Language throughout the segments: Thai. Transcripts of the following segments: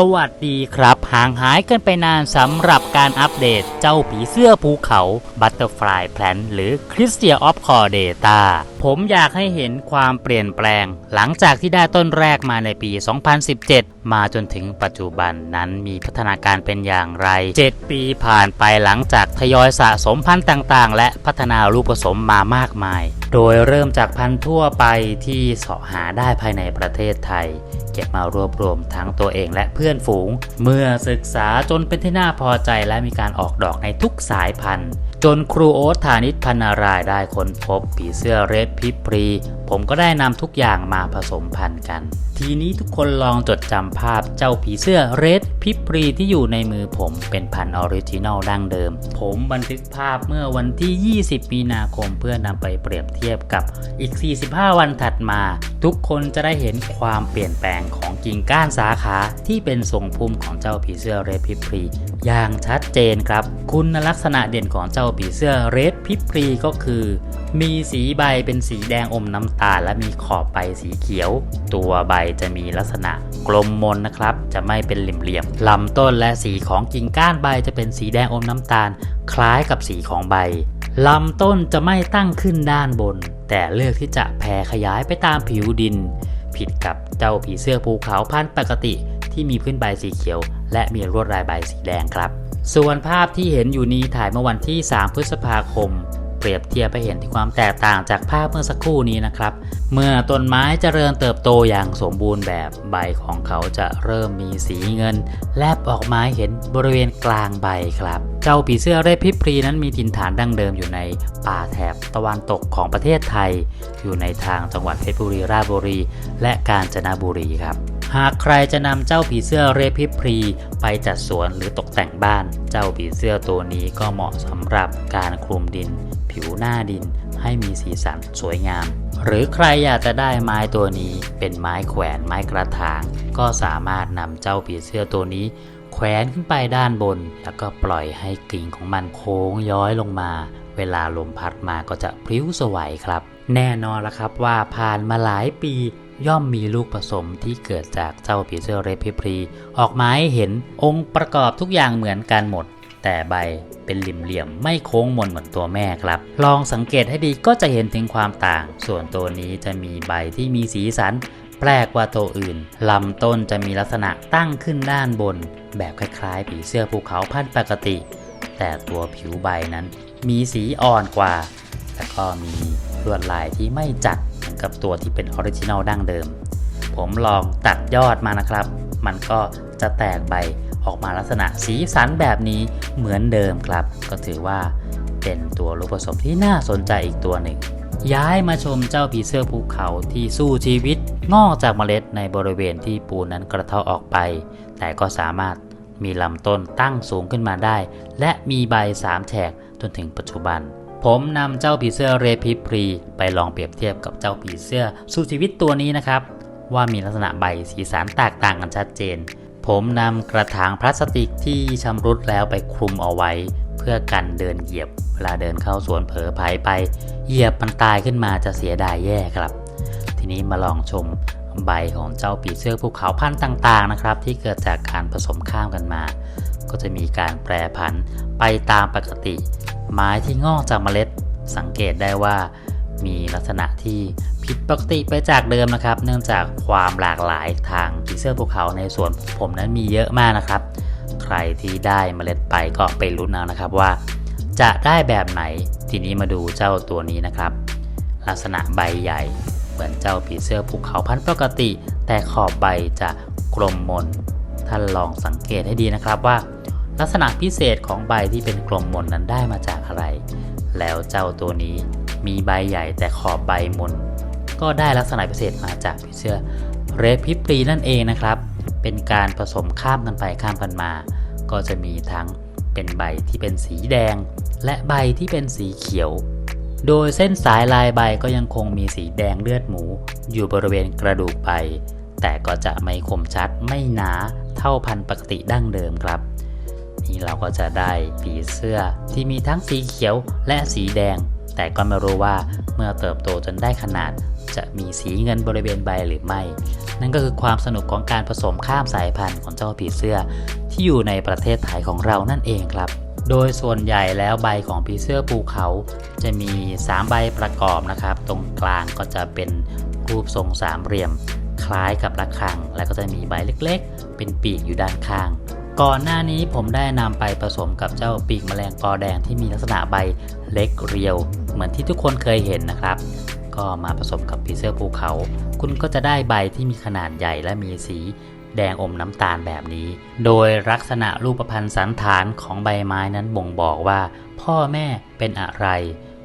สวัสดีครับห่างหายกันไปนานสำหรับการอัปเดตเจ้าผีเสื้อภูเขาบัตเตอร์ฟลายแพลนหรือคริสเตียออฟคอเดตาผมอยากให้เห็นความเปลี่ยนแปลง หลังจากที่ได้ต้นแรกมาในปี 2017 มาจนถึงปัจจุบันนั้นมีพัฒนาการเป็นอย่างไร 7 ปีผ่านไปหลังจากทยอยสะสมพันธุ์ต่างๆ และพัฒนาลูกผสมมามากมายโดยเริ่มจากพันธุ์ทั่วไปที่เสาะหาได้ภายในประเทศไทย เก็บมารวบรวมทั้งตัวเองและเพื่อนฝูง เมื่อศึกษาจนเป็นที่น่าพอใจและมีการออกดอกในทุกสายพันธุ์ จนครูโอ๊ตฐานิตพันนารายได้ค้นพบผีเสื้อเรดพิปรีผมก็ได้นำทุกอย่างมาผสมพันธุ์กัน ทีนี้ทุกคนลองจดจำภาพเจ้าผีเสื้อเรดพิปรีที่อยู่ในมือผมเป็นพันธุ์ออริจินอลดั้งเดิม ผมบันทึกภาพเมื่อวันที่ 20 มีนาคมเพื่อนำไปเปรียบเทียบกับอีก 45 วันถัดมา ทุกคนจะได้เห็นความเปลี่ยนแปลงของกิ่งก้านสาขาที่เป็นทรงพุ่มของเจ้าผีเสื้อเรดพิปรีอย่างชัดเจนครับ คุณลักษณะเด่นของเจ้าผีเสื้อเรดพิปรีก็คือมีสีใบเป็นสีแดงอมน้ำตาล และมีขอบใบสีเขียว ตัวใบจะมีลักษณะกลมมนนะครับ จะไม่เป็นเหลี่ยมๆลำต้นและสีของกิ่งก้านใบจะเป็นสีแดงอมน้ำตาล คล้ายกับสีของใบลำต้นจะไม่ตั้งขึ้นด้านบน แต่เลือกที่จะแผ่ขยายไปตามผิวดิน ผิดกับเจ้าผีเสื้อภูเขาพันธุ์ปกติ ที่มีพื้นใบสีเขียว และมีลวดลายใบสีแดงครับ ส่วนภาพที่เห็นอยู่นี้ถ่ายเมื่อวันที่ 3 พฤษภาคม เปรียบเทียบไปเห็นถึงความแตกต่างจากภาพเมื่อสักครู่นี้นะครับ เมื่อต้นไม้เจริญเติบโตอย่างสมบูรณ์แบบใบของเขาจะเริ่มมีสีเงิน แลบออกมาให้เห็นบริเวณกลางใบครับ เจ้าผีเสื้อเรพิปรีนั้นมีถิ่นฐานดั้งเดิมอยู่ในป่าแถบตะวันตกของประเทศไทย อยู่ในทางจังหวัดเพชรบุรีราชบุรี และกาญจนบุรีครับหากใครจะนำเจ้าผีเสื้อเรพิปรี ไปจัดสวนหรือตกแต่งบ้าน เจ้าผีเสื้อตัวนี้ก็เหมาะสำหรับการคลุมดิน ผิวหน้าดินให้มีสีสันสวยงาม หรือใครอยากจะได้ไม้ตัวนี้เป็นไม้แขวนไม้กระถาง ก็สามารถนำเจ้าผีเสื้อตัวนี้ แขวนขึ้นไปด้านบน แล้วก็ปล่อยให้กิ่งของมันโค้งย้อยลงมา เวลาลมพัดมาก็จะพลิ้วสวัยครับ แน่นอนแล้วครับว่าผ่านมาหลายปีย่อมมีลูกผสมที่เกิดจากเจ้าผีเสื้อเรพิปรี ออกมาให้เห็นองค์ประกอบทุกอย่างเหมือนกันหมด แต่ใบเป็นเหลี่ยมๆไม่โค้งมนเหมือนตัวแม่ครับ ลองสังเกตให้ดีก็จะเห็นถึงความต่าง ส่วนตัวนี้จะมีใบที่มีสีสัน แปลกกว่าตัวอื่น ลำต้นจะมีลักษณะตั้งขึ้นด้านบน แบบคล้ายๆ ผีเสื้อภูเขาพันปกติ แต่ตัวผิวใบนั้น มีสีอ่อนกว่า แล้วก็มีลวดลายที่ไม่จัดกับตัวที่เป็นออริจินัลดั้งเดิม ผมลองตัดยอดมานะครับ มันก็จะแตกใบ ออกมาลักษณะสีสันแบบนี้เหมือนเดิมครับ ก็ถือว่าเป็นตัวลูกผสมที่น่าสนใจอีกตัวหนึ่ง ย้ายมาชมเจ้าผีเสื้อภูเขาที่สู้ชีวิต งอกจากเมล็ดในบริเวณที่ปูนั้นกระเทาะออกไป แต่ก็สามารถมีลำต้นตั้งสูงขึ้นมาได้ และมีใบสามแฉกจนถึงปัจจุบัน ผมนำเจ้าผีเสื้อเรพิพรี ไปลองเปรียบเทียบกับเจ้าผีเสื้อสู้ชีวิตตัวนี้นะครับ ว่ามีลักษณะใบสีสันแตกต่างกันชัดเจน ผมนำกระถางพลาสติกที่ชำรุดแล้วไปคลุมเอาไว้ เพื่อกันเดินเหยียบ เวลาเดินเข้าสวนเผลอไผไป เหยียบมันตายขึ้นมาจะเสียดายแย่ครับ ทีนี้มาลองชมใบของเจ้าปีเสื้อภูเขาพันธุ์ต่าง ๆนะครับ ที่เกิดจากการผสมข้ามกันมา ก็จะมีการแปรผันไปตามปกติ ไม้ที่งอกจากเมล็ดสังเกตได้ว่า มีลักษณะที่ผิดปกติไปจากเดิมนะครับ เนื่องจากความหลากหลายทางผีเสื้อภูเขาในสวนผมนั้นมีเยอะมากนะครับ ใครที่ได้เมล็ดไปก็ไปลุ้นเอานะครับว่า จะได้แบบไหนทีนี้มาดูเจ้าตัวนี้นะครับ ลักษณะใบใหญ่ เหมือนเจ้าผีเสื้อภูเขาพันธุ์ปกติ แต่ขอบใบจะกลมมนท่านลองสังเกตให้ดีนะครับว่า ลักษณะพิเศษของใบที่เป็นกลมมนนั้นได้มาจากอะไร แล้วเจ้าตัวนี้ มีใบใหญ่แต่ขอบใบมน ก็ได้ลักษณะพิเศษมาจากผีเสื้อเรพิปรีนั่นเองนะครับ เป็นการผสมข้ามกันไปข้ามกันมา ก็จะมีทั้งเป็นใบที่เป็นสีแดง และใบที่เป็นสีเขียว โดยเส้นสายลายใบก็ยังคงมีสีแดงเลือดหมู อยู่บริเวณกระดูกใบ แต่ก็จะไม่คมชัดไม่หนาเท่าพันธุ์ปกติดั้งเดิมครับนี่เราก็จะได้ผีเสื้อที่มีทั้งสีเขียวและสีแดง แต่ก็ไม่รู้ว่าเมื่อเติบโตจนได้ขนาด จะมีสีเงินบริเวณใบหรือไม่ นั่นก็คือความสนุกของการผสมข้ามสายพันธุ์ของเจ้าผีเสื้อ ที่อยู่ในประเทศไทยของเรานั่นเองครับ โดยส่วนใหญ่แล้วใบของผีเสื้อภูเขา จะมี 3 ใบประกอบนะครับ ตรงกลางก็จะเป็นรูปทรงสามเหลี่ยม คล้ายกับระฆัง และก็จะมีใบเล็ก ๆ เป็นปีกอยู่ด้านข้าง ก่อนหน้านี้ผมได้นำไปผสมกับเจ้าปีกแมลงปอแดงที่มีลักษณะใบเล็กเรียว เหมือนที่ทุกคนเคยเห็นนะครับ ก็มาผสมกับผีเสื้อภูเขา คุณก็จะได้ใบที่มีขนาดใหญ่และมีสีแดงอมน้ำตาลแบบนี้ โดยลักษณะรูปพันธ์สันฐานของใบไม้นั้นบ่งบอกว่า พ่อแม่เป็นอะไร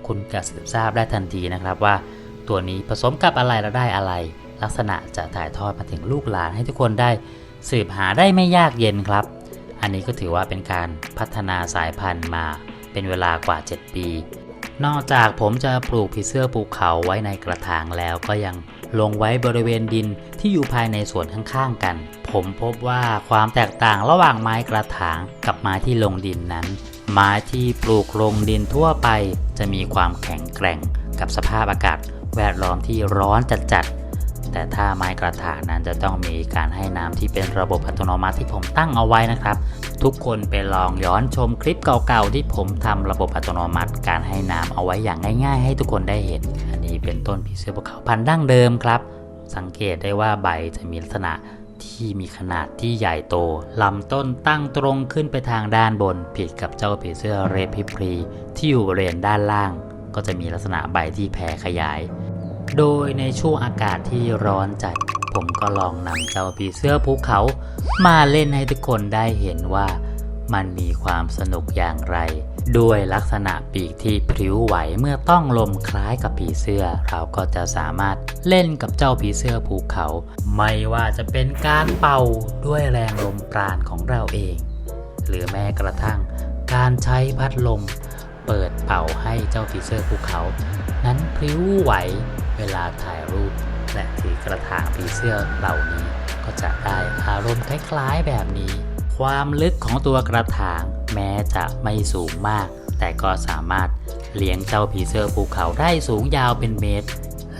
คุณจะสืบทราบได้ทันทีนะครับว่า ตัวนี้ผสมกับอะไรแล้วได้อะไร ลักษณะจะถ่ายทอดมาถึงลูกหลานให้ทุกคนได้ สืบหาได้ไม่ยากเย็นครับ อันนี้ก็ถือว่าเป็นการพัฒนาสายพันธุ์มาเป็นเวลากว่า 7 ปี นอกจากผมจะปลูกผีเสื้อภูเขาไว้ในกระถางแล้วก็ยังลงไว้บริเวณดินที่อยู่ภายในสวนข้างๆกัน ผมพบว่าความแตกต่างระหว่างไม้กระถางกับไม้ที่ลงดินนั้น ไม้ที่ปลูกลงดินทั่วไป จะมีความแข็งแกร่งกับสภาพอากาศ แวดล้อมที่ร้อนจัดๆ แต่ถ้าไม้กระถางนั้นจะต้องมีการให้น้ำที่เป็นระบบอัตโนมัติที่ผมตั้งเอาไว้นะครับ ทุกคนไปลองย้อนชมคลิปเก่าๆที่ผมทำระบบอัตโนมัติ การให้น้ำเอาไว้อย่างง่าย ๆ ให้ทุกคนได้เห็น อันนี้เป็นต้นผีเสื้อภูเขาพันธุ์ดั้งเดิมครับ สังเกตได้ว่าใบจะมีลักษณะที่มีขนาดที่ใหญ่โต ลำต้นตั้งตรงขึ้นไปทางด้านบน ผิดกับเจ้าผีเสื้อเรพิพรีที่อยู่บริเวณด้านล่าง ก็จะมีลักษณะใบที่แผ่ขยาย โดยในช่วงอากาศที่ร้อนจัด ผมก็ลองนำเจ้าผีเสื้อภูเขา มาเล่นให้ทุกคนได้เห็นว่า มันมีความสนุกอย่างไร ด้วยลักษณะปีกที่พริ้วไหวเมื่อต้องลมคล้ายกับผีเสื้อ เราก็จะสามารถเล่นกับเจ้าผีเสื้อภูเขา ไม่ว่าจะเป็นการเป่าด้วยแรงลมปราณของเราเอง หรือแม้กระทั่ง การใช้พัดลม เปิดเป่าให้เจ้าผีเสื้อภูเขา นั้นพริ้วไหว เวลาถ่ายรูปและถือกระถางผีเสื้อเหล่านี้ ก็จะได้อารมณ์คล้ายๆแบบนี้ ความลึกของตัวกระถางแม้จะไม่สูงมาก แต่ก็สามารถเลี้ยงเจ้าผีเสื้อภูเขาได้สูงยาวเป็นเมตร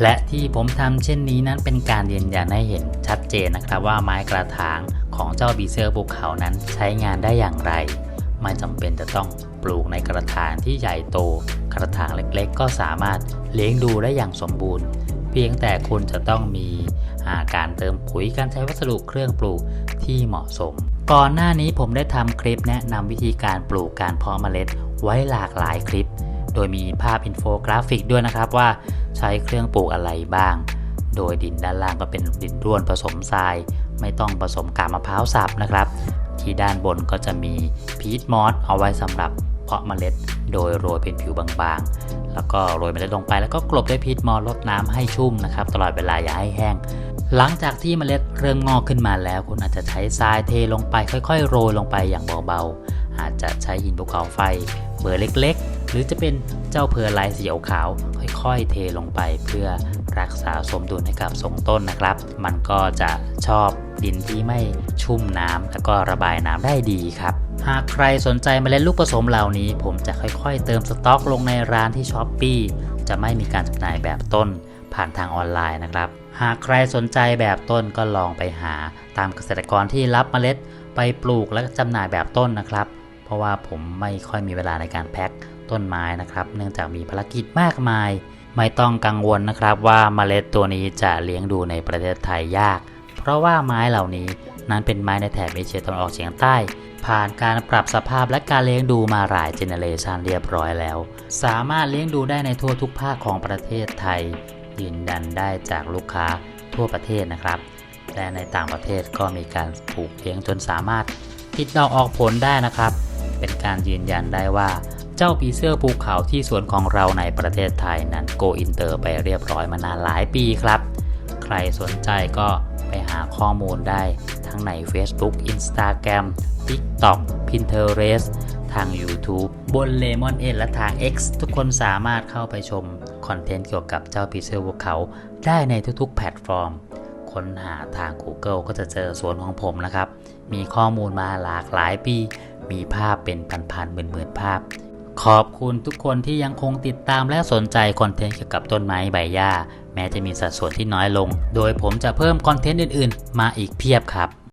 และที่ผมทำเช่นนี้นั้นเป็นการยืนยันให้เห็นชัดเจนนะครับว่าไม้กระถางของเจ้าผีเสื้อภูเขานั้นใช้งานได้อย่างไร ไม่จำเป็นจะต้อง ปลูกในกระถางที่ใหญ่โต กระถางเล็กๆ ก็สามารถเลี้ยงดูได้อย่างสมบูรณ์ เพียงแต่คุณจะต้องมีาการเติมปุ๋ยการใช้วัสดุเครื่องปลูกที่เหมาะสม ก่อนหน้านี้ผมได้ทำคลิปแนะนำวิธีการปลูกการเพาะเมล็ดไว้หลากหลายคลิป โดยมีภาพอินโฟกราฟิกด้วยนะครับว่าใช้เครื่องปลูกอะไรบ้าง โดยดินด้านล่างก็เป็นดินร่วนผสมทราย ไม่ต้องผสมกากมะพร้าวสับนะครับ ที่ด้านบนก็จะมีพีทมอสเอาไว้สำหรับ เพาะเมล็ด โดยโรยเป็นผิวบางๆ แล้วก็โรยเมล็ดลงไปแล้วก็กลบด้วยพีทมอลดน้ำให้ชุ่มนะครับตลอดเวลาอย่าให้แห้ง หลังจากที่เมล็ดเริ่มงอกขึ้นมาแล้ว คุณอาจจะใช้ทรายเทลงไปค่อยๆ โรยลงไปอย่างเบาๆ อาจจะใช้หินภูเขาไฟเบอร์เล็กๆ หรือจะเป็นเจ้าเพอร์ลายสีขาวค่อยๆ เทลงไปเพื่อรักษาสมดุลให้กับทรงต้นนะครับ มันก็จะชอบดินที่ไม่ชุ่มน้ำแล้วก็ระบายน้ำได้ดีครับ หากใครสนใจเมล็ดลูกผสมเหล่านี้ ผมจะค่อยๆ เติมสต็อกลงในร้านที่ช้อปปีจะไม่มีการจำหน่ายแบบต้นผ่านทางออนไลน์นะครับ หากใครสนใจแบบต้นก็ลองไปหาตามเกษตรกรที่รับเมล็ดไปปลูกและจำหน่ายแบบต้นนะครับ เพราะว่าผมไม่ค่อยมีเวลาในการแพ็คต้นไม้นะครับ เนื่องจากมีภารกิจมากมาย ไม่ต้องกังวลนะครับว่าเมล็ดตัวนี้จะเลี้ยงดูในประเทศไทยยาก เพราะว่าไม้เหล่านี้นั้นเป็นไม้ในแถบเอเชียตะวันออกเฉียงใต้ ผ่านการปรับสภาพและการเลี้ยงดูมาหลายเจเนเรชันเรียบร้อยแล้ว สามารถเลี้ยงดูได้ในทั่วทุกภาคของประเทศไทย ยืนยันได้จากลูกค้าทั่วประเทศนะครับ และในต่างประเทศก็มีการปลูกเลี้ยงจนสามารถติดดอกออกผลได้นะครับ เป็นการยืนยันได้ว่าเจ้าผีเสื้อภูเขาที่สวนของเราในประเทศไทยนั้นโกอินเตอร์ไปเรียบร้อยมานานหลายปีครับ ใครสนใจก็ ไปหาข้อมูลได้ทั้งใน Facebook Instagram TikTok Pinterest ทาง YouTube บน Lemon 8และทาง X ทุกคนสามารถเข้าไปชมคอนเทนต์เกี่ยวกับเจ้าผีเสื้อภูเขาได้ในทุกๆ แพลตฟอร์ม ค้นหาทาง Google ก็จะเจอสวนของผมนะครับ มีข้อมูลมาหลากหลายปี มีภาพเป็นพันๆหมื่นๆภาพ ขอบคุณทุกคนที่ยังคงติดตามและสนใจคอนเทนต์เกี่ยวกับต้นไม้ใบหญ้า แม้จะมีสัดส่วนที่น้อยลง โดยผมจะเพิ่มคอนเทนต์อื่นๆ มาอีกเพียบครับ